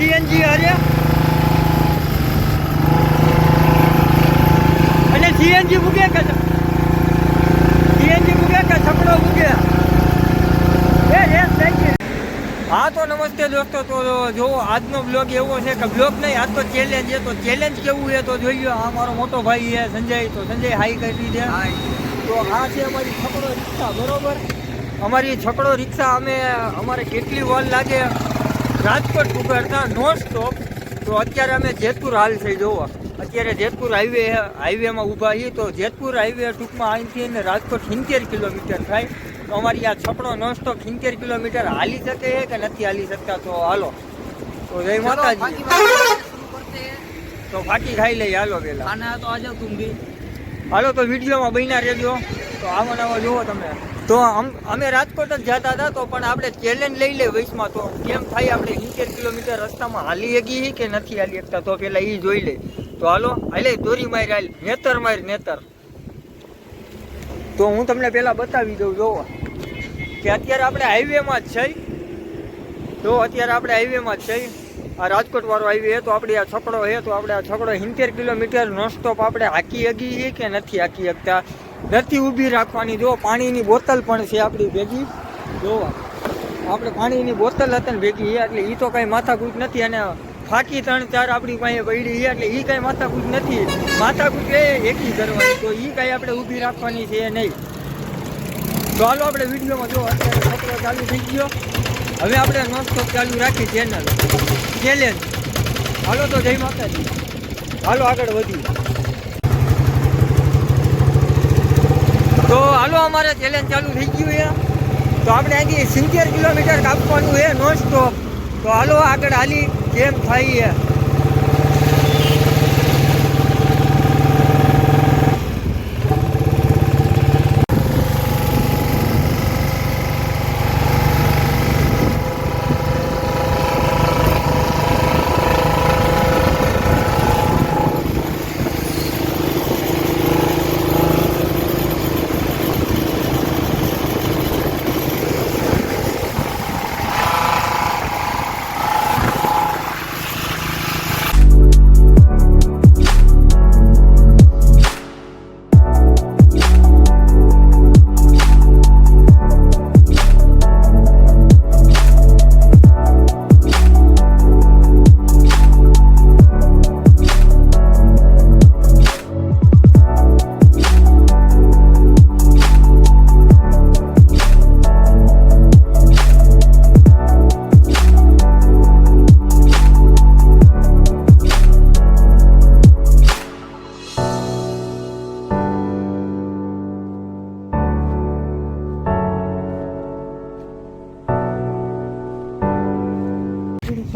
CNG હારે. અને CNG મૂકે કે સીએનજી મૂકે કે છકડો મૂકે એ યસ થેન્ક યુ હા તો નમસ્તે દોસ્તો. તો જો આજનો બ્લોગ એવો છે કે બ્લોગ નહીં આજ તો ચેલેન્જ છે. તો ચેલેન્જ કેવું છે? તો જોઈએ. આ મારો મોટો ભાઈ છે સંજય. તો સંજય હાઈ કરી દે. તો આ છે અમારી છકડો રિક્ષા બરોબર? અમારી છકડો રિક્ષા અમે અમારે કેટલી વાર લાગે? રાજકોટ ઉગાડતા નો સ્ટોપ તો અત્યારે અમે જેતપુર હાલ થઈ જોવા. અત્યારે જેતપુર હાઈવે હાઈવેમાં ઊભા છીએ તો જેતપુર હાઈવે ટૂંકમાં અહીંથી ને રાજકોટ સિત્તેર કિલોમીટર થાય. તો અમારી આ છપડો નો સ્ટોપ સિત્તેર કિલોમીટર હાલી શકે છે કે નથી હાલી શકતા? તો હાલો. તો જય માતાજી. તો ફાટી ખાઈ લઈ હાલો પેલા. હાલો તો વિડીયોમાં બન્યા રહેજો. તો અમે રાજકોટ જ જતા હતા, તો પણ આપણે ચેલેન્જ લઈ લે વયસમાં તો કેમ થાય આપણે સિત્તેર કિલોમીટર રસ્તામાં હાલી શકીએ કે નથી હાલી શકતા? તો પેલા એ જોઈ લે. તો હાલો, હાલે, દોરી માર, હાલ, નેતર માર, નેતર. તો હું તમને પેલા બતાવી દઉં, જોવો. કે અત્યારે આપણે હાઈવેમાં જ છે. તો અત્યારે આપણે હાઈવેમાં જ છે. આ રાજકોટ વાળો હાઈવે તો આપણે આ છકડો છે, તો આપણે આ છકડો સિત્તેર કિલોમીટર નોન સ્ટોપ આપણે હાકી હગી છે કે નથી હાકી શકતા? નથી ઊભી રાખવાની. જો, પાણીની બોતલ પણ છે આપણી ભેગી. જો, આપણે પાણીની બોતલ હતી ને ભેગી એટલે એ તો કાંઈ માથાકૂટ નથી. અને ફાકી ત્રણ ચાર આપણી પાસે પડી એટલે એ કાંઈ માથાકૂટ નથી. માથાકૂટ એ એકી કરવાની. તો એ કાંઈ આપણે ઊભી રાખવાની છે નહીં. તો હાલો આપણે વિડીયોમાં જો, અત્યારે છકડો ચાલુ થઈ ગયો. હવે આપણે નોન સ્ટોપ ચાલુ રાખી ચેનલ ચેલેન્જ હાલો તો જય માતાજી. હાલો આગળ વધીએ. તો હાલો, અમારે ચેલેન્જ ચાલુ થઈ ગયું છે. તો આપણે અહીંથી સિત્તેર કિલોમીટર કાપવાનું છે નોન સ્ટોપ તો હાલો, આગળ હાલી જેમ થાય છે?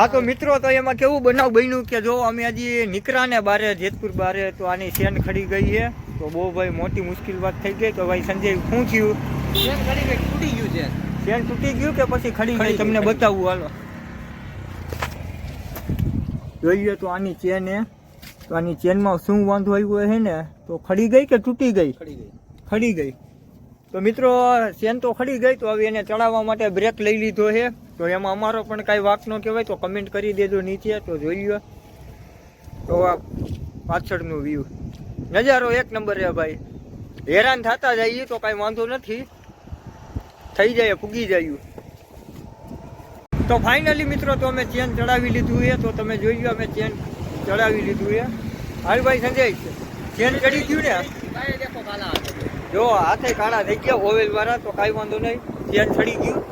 હા તો મિત્રો તો એમાં કેવું બનાવ બન્યું કે જો અમે હજી નીકળ્યા ને બારે જેતપુર બારે તો આની સેન ખડી ગઈ છે તો બહુ ભાઈ મોટી મુશ્કેલ વાત થઈ ગઈ. તો ભાઈ સંજય શું થયું? ટ્રેન ખડી ગઈ તૂટી ગયું છે. સેન તૂટી ગયું કે પછી ખડી ગઈ? તમને. બતાવું હાલો. જોઈએ તો આની ચેન એ તો આની ચેનમાં શું વાંધો આવ્યો છે ને? તો ખડી ગઈ કે તૂટી ગઈ? ખડી ગઈ. ખડી ગઈ. તો મિત્રો ચેન તો ખડી ગઈ તો હવે એને ચડાવવા માટે બ્રેક લઈ લીધો છે. તો એમાં અમારો પણ કાંઈ વાક ન કહેવાય, તો કમેન્ટ કરી દેજો નીચે, તો જોઈ લો. તો આ પાછળનું વ્યૂ નજારો એક નંબર છે ભાઈ. હેરાન થતા જઈએ તો કાંઈ વાંધો નથી. થઈ જાય, ફૂગી જાય. તો ફાઇનલી મિત્રો, તો અમે ચેન ચડાવી લીધું છે. તો તમે જોઈ લો, અમે ચેન ચડાવી લીધું છે. હાલ ભાઈ, સંજય, ચેન ચડી ગયું ને? જો હાથે કાળા થઈ ગયા ઓવેલ વાળા, તો કાંઈ વાંધો નહીં. ધ્યાન ચડી ગયું.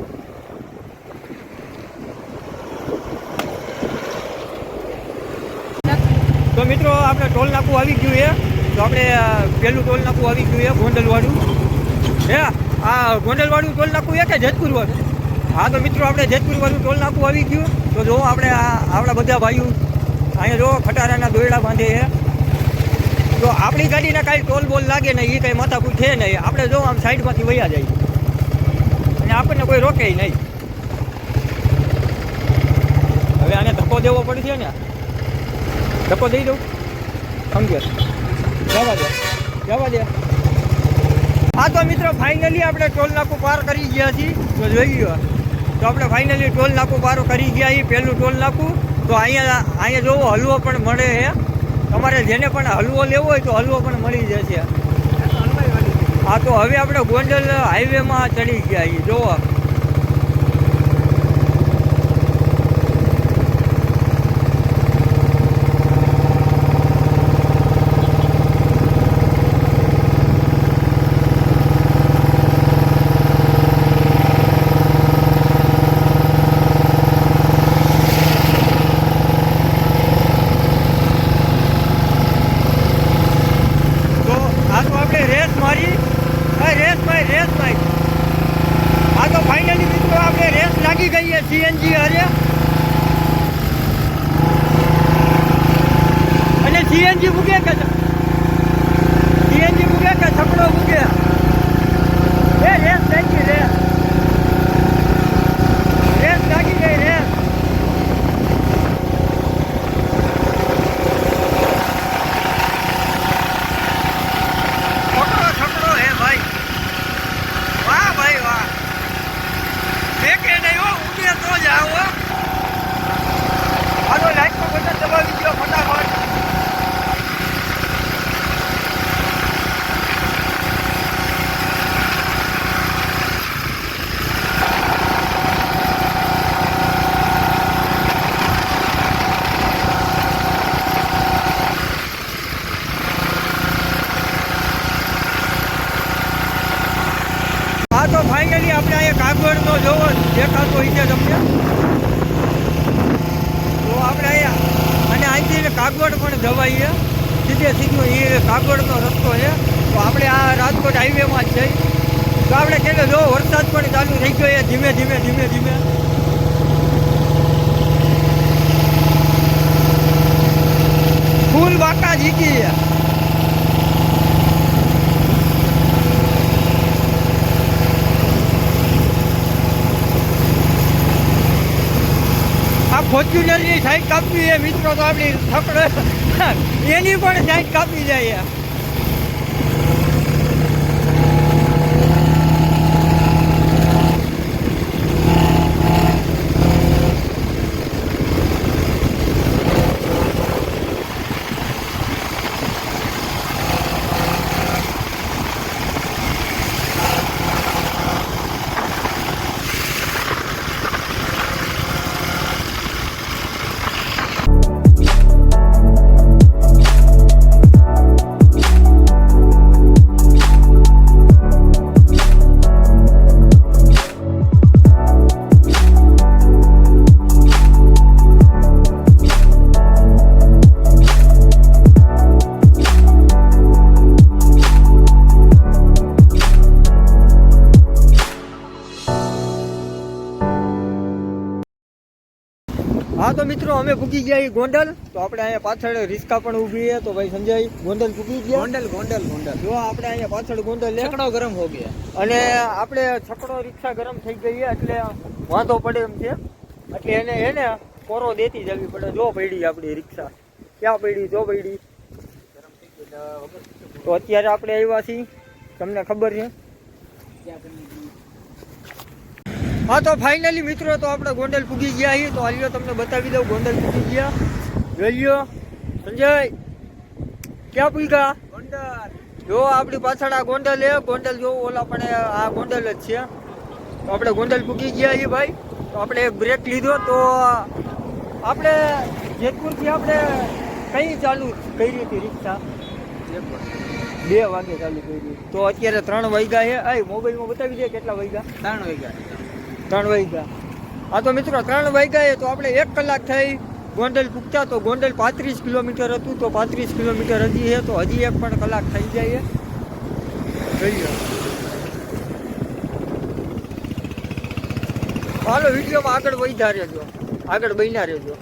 તો મિત્રો, આપણે ટોલ નાકું આવી ગયું છે. તો આપણે પહેલું ટોલ નાકું આવી ગયું છે, ગોંડલવાળું. હે, આ ગોંડલવાળું ટોલ નાકું એ કે જેતપુર વાળું હા, તો મિત્રો, આપણે જેતપુર વાળું ટોલ નાકું આવી ગયું. તો જો, આપણે આ, આપણા બધા ભાઈઓ, અહીંયા જો, ખટારાના દોયડા બાંધે છે. તો આપણી ગાડીને કાંઈ ટોલ બોલ લાગે ને એ કાંઈ માથાકૂટ છે નહીં. આપણે જો આમ સાઈડમાંથી વયા જાય અને આપણને કોઈ રોકે નહીં. હવે આને ધક્કો દેવો પડશે ને. ધક્કો દઈ દઉં. સમજો જવા દે. જવા દે. હા તો મિત્રો ફાઇનલી આપણે ટોલ નાકું પાર કરી ગયા છીએ. તો જોઈ ગયો તો આપણે ફાઇનલી ટોલ નાકું પાર કરી ગયા છીએ, પહેલું ટોલ નાકું. તો અહીંયા અહીંયા જોવો, હલવો પણ મળે છે તમારે જેને પણ હલવો લેવો હોય તો હલવો પણ મળી જશે. હા તો હવે આપણે ગોંડલ હાઈવેમાં ચડી ગયા છીએ, જોવો તો આ તો આપણે રેસ મારી હા રેસ ભાઈ રેસ ભાઈ આ તો ફાઇનલી મિત્રો આપણે રેસ લાગી ગઈ છે સીએનજી હારે અને સીએનજી મૂકે કે સીએનજી મૂકે કે છકડો મૂકે એ રેસ લાગી રેસ રેસ લાગી ગઈ રેસ છકડો છકડો હે ભાઈ વાહ ભાઈ વાહ દેખે નહીં હો ઉગે તો જ આવો હાલો લાઈટ નો બટન દબાવી દો ફટાફટ હા તો ફાઇનલી આપણે અહીંયા કાગળનો જોવો દેખાતો હોય છે તમને તો આપણે અહીંયા અને અહીંથી ને કાગવડ પણ જવાઈએ. સીધે સીધું એ કાગવડનો રસ્તો છે. તો આપણે આ રાજકોટ હાઈવેમાં જ છે તો આપણે કે જો વરસાદ પણ ચાલુ થઈ ગયો છે, ધીમે ધીમે ધીમે ધીમે. ફૂલ બાકા જીકી ફોર્ચ્યુનરની સાઈડ કાપવી એ મિત્રો તો આપણી થકડે એની પણ સાઈડ કાપી જાય હા તો મિત્રો અમે ભૂકી ગયા ગોંડલ. તો આપણે અહીંયા પાછળ રિસ્કા પણ ઊભી છે. તો ભાઈ સંજય ગોંડલ પૂકી ગયા? ગોંડલ ગોંડલ ગોંડલ. જો આપણે અહીંયા પાછળ ગોંડલ છકડો ગરમ હો ગયા. અને આપણે છકડો રિક્ષા ગરમ થઈ ગઈ એટલે વાંધો પડે એમ છે. એટલે એને એને કોરો દેતી જવી પડે. જો પડી આપણી રિક્ષા. ક્યાં પડી? જો પડી. તો અત્યારે આપણે આવ્યા છીએ. તમને ખબર છે? હા તો ફાઇનલી મિત્રો તો આપણે ગોંડલ પૂગી ગયા છીએ. તો હાલ્યો તમને બતાવી દઉં ગોંડલ પૂગી ગયા. જોઈયો સંજય ક્યાં પૂગ્યા? ગોંડલ. જો આપણી પાછળ આ ગોંડલ એ ગોંડલ જો ઓલા પણ આ ગોંડલ જ છે. તો આપણે ગોંડલ પૂગી ગયા છીએ ભાઈ. તો આપણે એક બ્રેક લીધો. તો આપણે જેતપુરથી આપણે કઈ ચાલુ કરી રીતે રિક્ષા? બે વાગે ચાલુ કરી. તો અત્યારે ત્રણ વાગ્યા છે. આ મોબાઈલમાં બતાવી દે કેટલા વાગ્યા? ત્રણ વાગ્યા. ત્રણ વાગ્યા. આ તો મિત્રો, ત્રણ વાગ્યા તો આપણે એક કલાક થઈ. ગોંડલ પૂગતા તો ગોંડલ પાંત્રીસ કિલોમીટર હતું, તો પાંત્રીસ કિલોમીટર હજી છે, તો હજી એક પણ કલાક થઈ જાય. જોઈએ હાલો, વિડીયોમાં આગળ વધ્યા રહેજો. આગળ બન્યા રહેજો.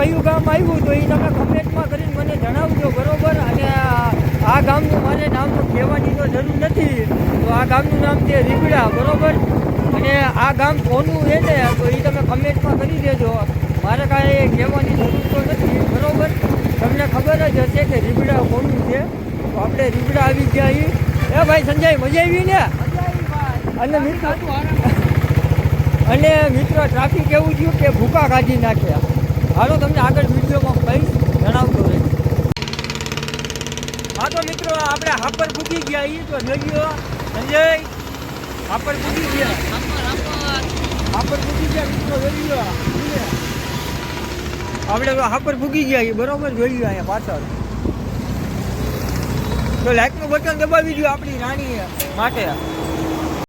કયું ગામ આવ્યું તો એ તમે કમેન્ટમાં કરીને મને જણાવજો બરોબર? અને આ- ગામનું મારે નામ તો કહેવાની તો જરૂર નથી. તો આ ગામનું નામ છે રીબડા બરોબર? અને આ ગામ કોનું છે ને તો એ તમે કમેન્ટમાં કરી દેજો. મારે કાંઈ કહેવાની જરૂર તો નથી બરોબર? તમને ખબર જ હશે કે રીબડા કોનું છે? તો આપણે રીબડા આવી ગયા એ ભાઈ સંજય મજા આવી ને? અને મિત્રો અને મિત્રો ટ્રાફિક એવું થયું કે ભૂકા કાઢી નાખ્યા. હાલો તમને આગળ વિડીયોમાં કહીશ જણાવતો રહે. હા તો મિત્રો, આપણે હાપર પૂગી ગયા એ તો જોઈ લો સંજય, હાપર પૂગી ગયા. હાપર પૂગી ગયા મિત્રો, જોઈ લો આપણે હાપર પૂગી ગયા એ બરોબર જોઈ લો અહીંયા પાછળ. તો લાઈકનું બટન દબાવી દો આપણી રાણી માટે.